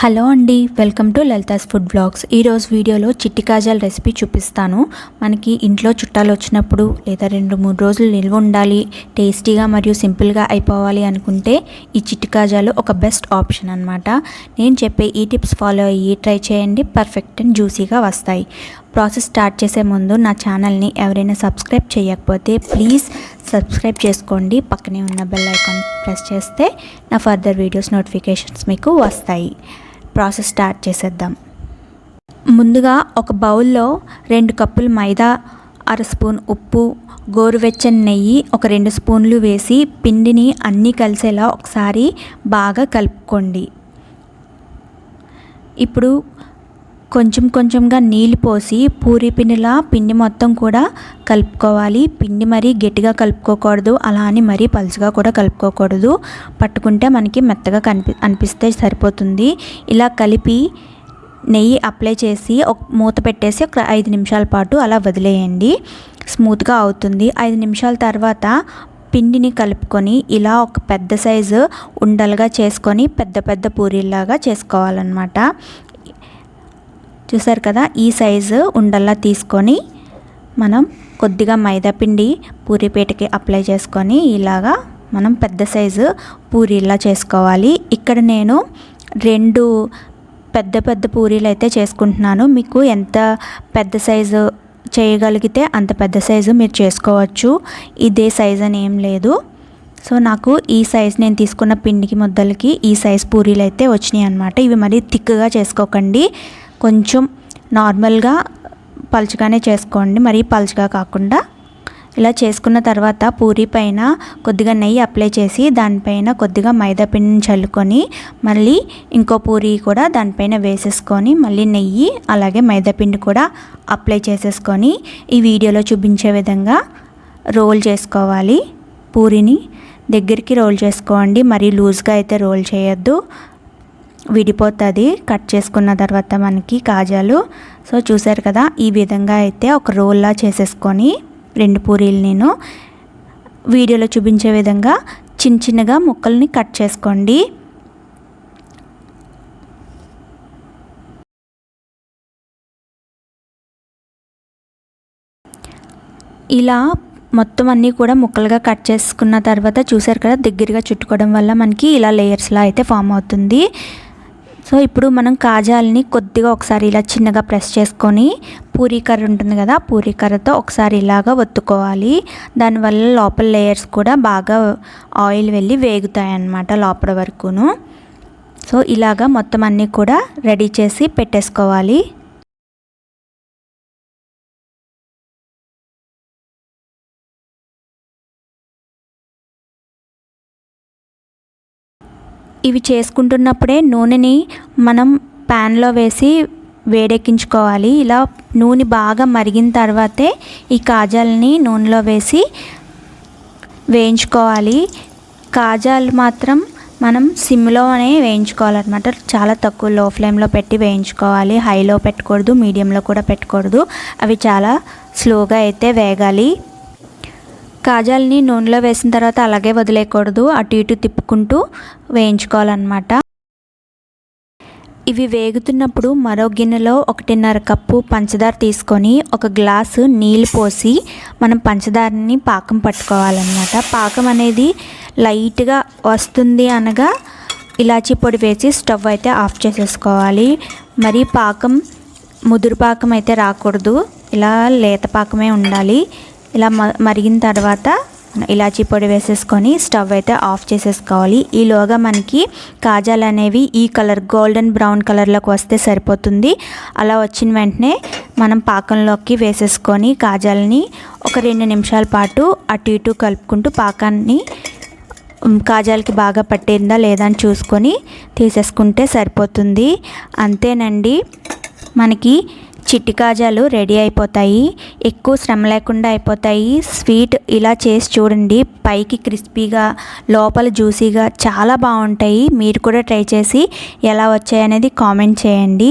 Hello అండి welcome to Lalitha's food blogs. ఈరోజు వీడియోలో చిట్టి కాజాల రెసిపీ చూపిస్తాను. మనకి ఇంట్లో చుట్టాలు వచ్చినప్పుడు లేదా రెండు మూడు రోజులు నిల్వ ఉండాలి టేస్టీగా మరియు సింపుల్గా అయిపోవాలి అనుకుంటే ఈ చిట్టి కాజాలు ఒక బెస్ట్ ఆప్షన్ అనమాట నేను చెప్పే ఈ టిప్స్ ఫాలో అయ్యి ట్రై చేయండి పర్ఫెక్ట్ అండ్ జ్యూసీగా వస్తాయి. ప్రాసెస్ స్టార్ట్ చేసే ముందు నా ఛానల్ని ఎవరైనా సబ్స్క్రైబ్ చేయకపోతే ప్లీజ్ సబ్స్క్రైబ్ చేసుకోండి. పక్కనే ఉన్న బెల్ ఐకాన్ ప్రెస్ చేస్తే నా ఫర్దర్ వీడియోస్ నోటిఫికేషన్స్ మీకు వస్తాయి. ప్రాసెస్ స్టార్ట్ చేసేద్దాం. ముందుగా ఒక బౌల్లో రెండు కప్పులు మైదా అర స్పూన్ ఉప్పు గోరువెచ్చని నెయ్యి ఒక రెండు స్పూన్లు వేసి పిండిని అన్నీ కలిసేలా ఒకసారి బాగా కలుపుకోండి. ఇప్పుడు కొంచెం కొంచెంగా నీళ్ళు పోసి పూరి పిండిలా పిండి మొత్తం కూడా కలుపుకోవాలి. పిండి మరీ గట్టిగా కలుపుకోకూడదు. అలా అని మరీ పలుచగా కూడా కలుపుకోకూడదు. పట్టుకుంటే మనకి మెత్తగా కనిపి అనిపిస్తే సరిపోతుంది. ఇలా కలిపి నెయ్యి అప్లై చేసి ఒక మూత పెట్టేసి ఒక ఐదు నిమిషాల పాటు అలా వదిలేయండి. స్మూత్గా అవుతుంది. ఐదు నిమిషాల తర్వాత పిండిని కలుపుకొని ఇలా ఒక పెద్ద సైజు ఉండలుగా చేసుకొని పెద్ద పెద్ద పూరీలాగా చేసుకోవాలన్నమాట. చూసారు కదా ఈ సైజు ఉండల్లా తీసుకొని మనం కొద్దిగా మైదాపిండి పూరిపేటకి అప్లై చేసుకొని ఇలాగా మనం పెద్ద సైజు పూరీలా చేసుకోవాలి. ఇక్కడ నేను రెండు పెద్ద పెద్ద పూరీలు అయితే చేసుకుంటున్నాను. మీకు ఎంత పెద్ద సైజు చేయగలిగితే అంత పెద్ద సైజు మీరు చేసుకోవచ్చు. ఇదే సైజ్ అని ఏం లేదు. సో నాకు ఈ సైజ్ నేను తీసుకున్న పిండికి ముద్దలకి ఈ సైజ్ పూరీలు అయితే వచ్చినాయి అనమాట ఇవి మరీ థిక్గా చేసుకోకండి. కొంచెం నార్మల్గా పలుచగానే చేసుకోండి. మరీ పలుచగా కాకుండా ఇలా చేసుకున్న తర్వాత పూరి పైన కొద్దిగా నెయ్యి అప్లై చేసి దానిపైన కొద్దిగా మైదా పిండిని చల్లుకొని మళ్ళీ ఇంకో పూరి కూడా దానిపైన వేసేసుకొని మళ్ళీ నెయ్యి అలాగే మైదా పిండి కూడా అప్లై చేసేసుకొని ఈ వీడియోలో చూపించే విధంగా రోల్ చేసుకోవాలి పూరిని. దగ్గరికి రోల్ చేసుకోండి. మరీ లూజ్గా అయితే రోల్ చేయొద్దు. విడిపోతుంది. కట్ చేసుకున్న తర్వాత మనకి కాజాలు. సో చూసారు కదా ఈ విధంగా అయితే ఒక రోల్లా చేసేసుకొని రెండు పూరీలు నేను వీడియోలో చూపించే విధంగా చిన్న చిన్నగా ముక్కల్ని కట్ చేసుకోండి. ఇలా మొత్తం అన్నీ కూడా ముక్కలుగా కట్ చేసుకున్న తర్వాత చూసారు కదా దగ్గరగా చుట్టుకోవడం వల్ల మనకి ఇలా లేయర్స్లా అయితే ఫామ్ అవుతుంది. సో ఇప్పుడు మనం కాజాలని కొద్దిగా ఒకసారి ఇలా చిన్నగా ప్రెస్ చేసుకొని పూరీ కర్ర ఉంటుంది కదా పూరీ కర్రతో ఒకసారి ఇలాగా ఒత్తుకోవాలి. దానివల్ల లోపల లేయర్స్ కూడా బాగా ఆయిల్ వెళ్ళి వేగుతాయి అన్నమాట లోపల వరకును. సో ఇలాగా మొత్తం అన్నీ కూడా రెడీ చేసి పెట్టేసుకోవాలి. ఇవి చేసుకుంటున్నప్పుడే నూనెని మనం ప్యాన్లో వేసి వేడెక్కించుకోవాలి. ఇలా నూనె బాగా మరిగిన తర్వాతే ఈ కాజాలని నూనెలో వేసి వేయించుకోవాలి. కాజాలు మాత్రం మనం సిమ్లోనే వేయించుకోవాలన్నమాట. చాలా తక్కువ లో ఫ్లేమ్లో పెట్టి వేయించుకోవాలి. హైలో పెట్టకూడదు మీడియంలో కూడా పెట్టకూడదు. అవి చాలా స్లోగా అయితే వేగాలి. కాజాలని నూనెలో వేసిన తర్వాత అలాగే వదిలేయకూడదు. అటు ఇటు తిప్పుకుంటూ వేయించుకోవాలన్నమాట. ఇవి వేగుతున్నప్పుడు మరో గిన్నెలో ఒకటిన్నర కప్పు పంచదార తీసుకొని ఒక గ్లాసు నీళ్ళు పోసి మనం పంచదారని పాకం పట్టుకోవాలన్నమాట. పాకం అనేది లైట్గా వస్తుంది అనగా ఇలాచీ పొడి వేసి స్టవ్ అయితే ఆఫ్ చేసేసుకోవాలి. మరి పాకం ముదురు పాకం అయితే రాకూడదు. ఇలా లేత పాకమే ఉండాలి. ఇలా మరిగిన తర్వాత ఇలాచీ పొడి వేసేసుకొని స్టవ్ అయితే ఆఫ్ చేసేసుకోవాలి. ఈలోగా మనకి కాజాలు అనేవి ఈ కలర్ గోల్డెన్ బ్రౌన్ కలర్లోకి వస్తే సరిపోతుంది. అలా వచ్చిన వెంటనే మనం పాకంలోకి వేసేసుకొని కాజాలని ఒక రెండు నిమిషాల పాటు అటు ఇటు కలుపుకుంటూ పాకాన్ని కాజాలకి బాగా పట్టిందా లేదా అని చూసుకొని తీసేసుకుంటే సరిపోతుంది. అంతేనండి. మనకి చిట్టి కాజాలు రెడీ అయిపోతాయి. ఎక్కువ శ్రమ లేకుండా అయిపోతాయి. స్వీట్ ఇలా చేసి చూడండి. పైకి క్రిస్పీగా లోపల జ్యూసీగా చాలా బాగుంటాయి. మీరు కూడా ట్రై చేసి ఎలా వచ్చాయనేది కామెంట్ చేయండి.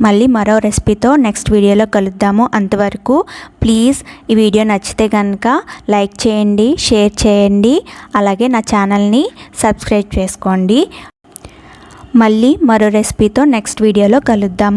మళ్ళీ మరో రెసిపీతో నెక్స్ట్ వీడియోలో కలుద్దాము అంతవరకు. ప్లీజ్ ఈ వీడియో నచ్చితే కనుక లైక్ చేయండి షేర్ చేయండి. అలాగే నా ఛానల్ని సబ్స్క్రైబ్ చేసుకోండి. మళ్ళీ మరో రెసిపీతో నెక్స్ట్ వీడియోలో కలుద్దాం.